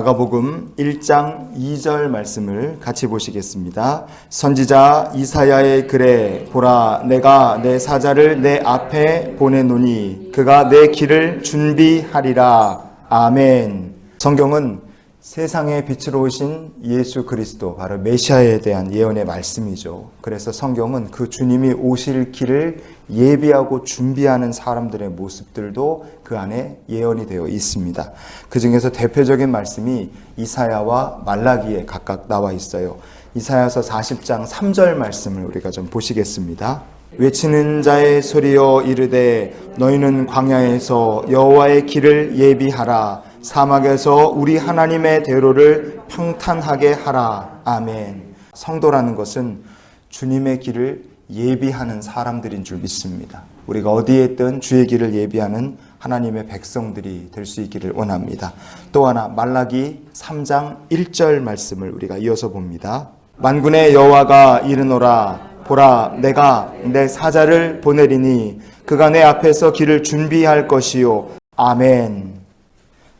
마가복음 1장 2절 말씀을 같이 보시겠습니다. 선지자 이사야의 글에 보라 내가 내 사자를 내 앞에 보내노니 그가 내 길을 준비하리라. 아멘. 성경은 세상의 빛으로 오신 예수 그리스도 바로 메시아에 대한 예언의 말씀이죠. 그래서 성경은 그 주님이 오실 길을 예비하고 준비하는 사람들의 모습들도 그 안에 예언이 되어 있습니다. 그 중에서 대표적인 말씀이 이사야와 말라기에 각각 나와 있어요. 이사야서 40장 3절 말씀을 우리가 좀 보시겠습니다. 외치는 자의 소리여 이르되 너희는 광야에서 여호와의 길을 예비하라 사막에서 우리 하나님의 대로를 평탄하게 하라 아멘. 성도라는 것은 주님의 길을 예비하는 사람들인 줄 믿습니다. 우리가 어디에 있든 주의 길을 예비하는 하나님의 백성들이 될 수 있기를 원합니다. 또 하나 말라기 3장 1절 말씀을 우리가 이어서 봅니다. 만군의 여호와가 이르노라 보라 내가 내 사자를 보내리니 그가 내 앞에서 길을 준비할 것이요 아멘.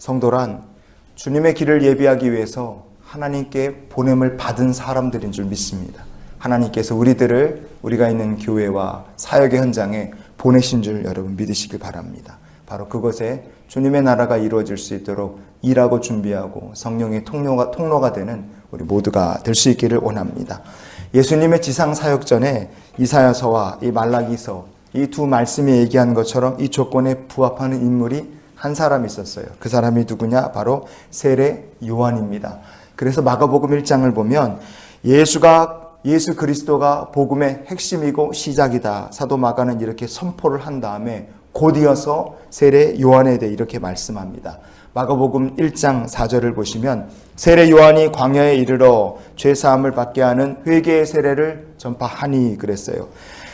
성도란 주님의 길을 예비하기 위해서 하나님께 보냄을 받은 사람들인 줄 믿습니다. 하나님께서 우리들을 우리가 있는 교회와 사역의 현장에 보내신 줄 여러분 믿으시길 바랍니다. 바로 그것에 주님의 나라가 이루어질 수 있도록 일하고 준비하고 성령의 통로가, 통로가 되는 우리 모두가 될 수 있기를 원합니다. 예수님의 지상 사역 전에 이사야서와 이 말라기서 이 두 말씀이 얘기한 것처럼 이 조건에 부합하는 인물이 한 사람이 있었어요. 그 사람이 누구냐? 바로 세례 요한입니다. 그래서 마가복음 1장을 보면 예수가 예수 그리스도가 복음의 핵심이고 시작이다. 사도 마가는 이렇게 선포를 한 다음에 곧 이어서 세례 요한에 대해 이렇게 말씀합니다. 마가복음 1장 4절을 보시면 세례 요한이 광야에 이르러 죄 사함을 받게 하는 회개의 세례를 전파하니 그랬어요.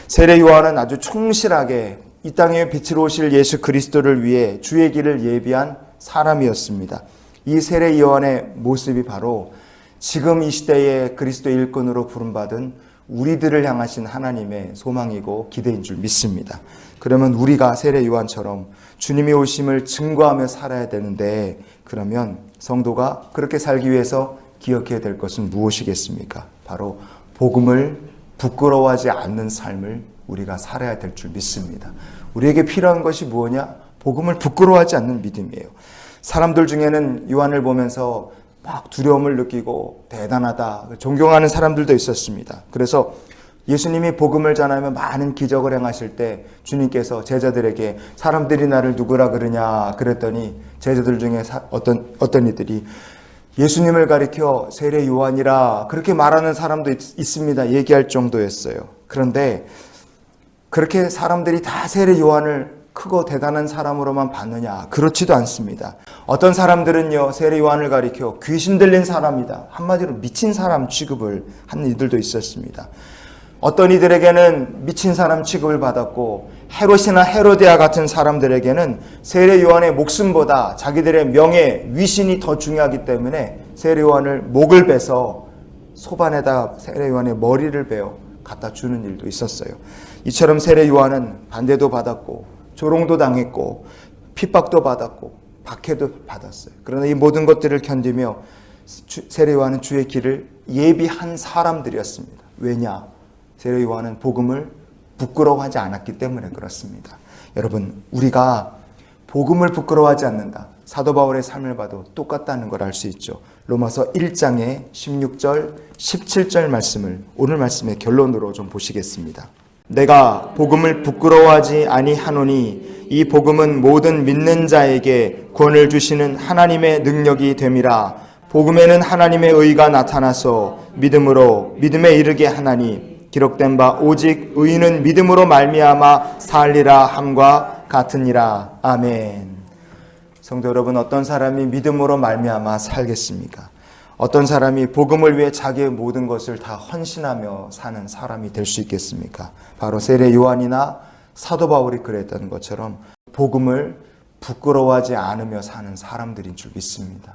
세례 요한은 아주 충실하게 이 땅에 빛으로 오실 예수 그리스도를 위해 주의 길을 예비한 사람이었습니다. 이 세례 요한의 모습이 바로 지금 이 시대에 그리스도 일꾼으로 부름받은 우리들을 향하신 하나님의 소망이고 기대인 줄 믿습니다. 그러면 우리가 세례 요한처럼 주님이 오심을 증거하며 살아야 되는데 그러면 성도가 그렇게 살기 위해서 기억해야 될 것은 무엇이겠습니까? 바로 복음을 부끄러워하지 않는 삶을 우리가 살아야 될 줄 믿습니다. 우리에게 필요한 것이 무엇냐? 복음을 부끄러워하지 않는 믿음이에요. 사람들 중에는 요한을 보면서 막 두려움을 느끼고 대단하다, 존경하는 사람들도 있었습니다. 그래서 예수님이 복음을 전하며 많은 기적을 행하실 때 주님께서 제자들에게 사람들이 나를 누구라 그러냐 그랬더니 제자들 중에 어떤 어떤 이들이 예수님을 가리켜 세례 요한이라 그렇게 말하는 사람도 있, 습니다 얘기할 정도였어요. 그런데 그렇게 사람들이 다 세례 요한을 크고 대단한 사람으로만 봤느냐? 그렇지도 않습니다. 어떤 사람들은요, 세례 요한을 가리켜 귀신 들린 사람이다. 한마디로 미친 사람 취급을 한 이들도 있었습니다. 어떤 이들에게는 미친 사람 취급을 받았고, 헤롯이나 헤로디아 같은 사람들에게는 세례 요한의 목숨보다 자기들의 명예, 위신이 더 중요하기 때문에 세례 요한을 목을 베서 소반에다 세례 요한의 머리를 베어 갖다 주는 일도 있었어요. 이처럼 세례 요한은 반대도 받았고 조롱도 당했고 핍박도 받았고 박해도 받았어요. 그러나 이 모든 것들을 견디며 세례 요한은 주의 길을 예비한 사람들이었습니다. 왜냐? 세례 요한은 복음을 부끄러워하지 않았기 때문에 그렇습니다. 여러분, 우리가 복음을 부끄러워하지 않는다. 사도 바울의 삶을 봐도 똑같다는 걸 알 수 있죠. 로마서 1장의 16절, 17절 말씀을 오늘 말씀의 결론으로 좀 보시겠습니다. 내가 복음을 부끄러워하지 아니하노니 이 복음은 모든 믿는 자에게 구원을 주시는 하나님의 능력이 됨이라. 복음에는 하나님의 의가 나타나서 믿음으로 믿음에 이르게 하나니 기록된 바 오직 의인은 믿음으로 말미암아 살리라 함과 같으니라. 아멘. 성도 여러분 어떤 사람이 믿음으로 말미암아 살겠습니까? 어떤 사람이 복음을 위해 자기의 모든 것을 다 헌신하며 사는 사람이 될 수 있겠습니까? 바로 세례 요한이나 사도 바울이 그랬던 것처럼 복음을 부끄러워하지 않으며 사는 사람들인 줄 믿습니다.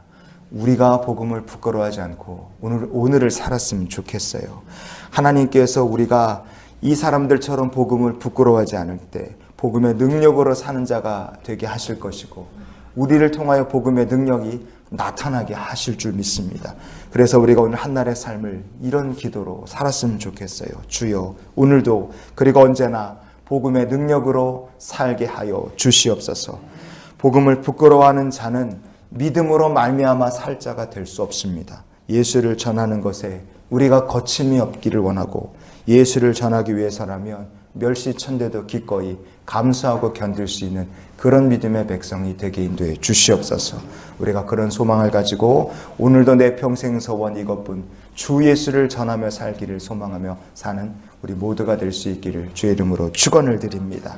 우리가 복음을 부끄러워하지 않고 오늘, 오늘을 살았으면 좋겠어요. 하나님께서 우리가 이 사람들처럼 복음을 부끄러워하지 않을 때 복음의 능력으로 사는 자가 되게 하실 것이고 우리를 통하여 복음의 능력이 나타나게 하실 줄 믿습니다. 그래서 우리가 오늘 한날의 삶을 이런 기도로 살았으면 좋겠어요. 주여, 오늘도 그리고 언제나 복음의 능력으로 살게 하여 주시옵소서. 복음을 부끄러워하는 자는 믿음으로 말미암아 살 자가 될 수 없습니다. 예수를 전하는 것에 우리가 거침이 없기를 원하고 예수를 전하기 위해서라면 멸시천대도 기꺼이 감수하고 견딜 수 있는 그런 믿음의 백성이 되게 인도해 주시옵소서. 우리가 그런 소망을 가지고 오늘도 내 평생 소원 이것뿐 주 예수를 전하며 살기를 소망하며 사는 우리 모두가 될 수 있기를 주의 이름으로 축원을 드립니다.